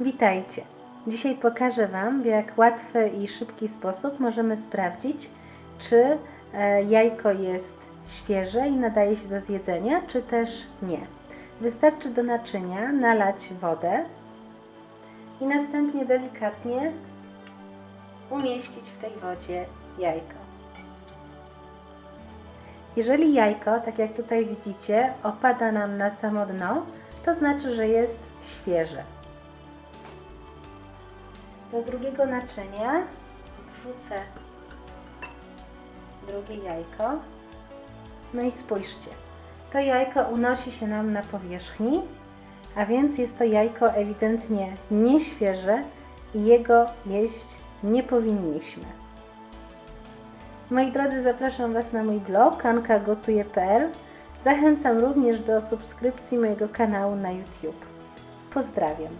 Witajcie! Dzisiaj pokażę Wam, w jak łatwy i szybki sposób możemy sprawdzić, czy e, jajko jest świeże i nadaje się do zjedzenia, czy też nie. Wystarczy do naczynia nalać wodę i następnie delikatnie umieścić w tej wodzie jajko. Jeżeli jajko, tak jak tutaj widzicie, opada nam na samo dno, to znaczy, że jest świeże. Do drugiego naczynia wrzucę drugie jajko. No i spójrzcie, to jajko unosi się nam na powierzchni, a więc jest to jajko ewidentnie nieświeże i jego jeść nie powinniśmy. Moi drodzy, zapraszam Was na mój blog ankagotuje.pl. Zachęcam również do subskrypcji mojego kanału na YouTube. Pozdrawiam.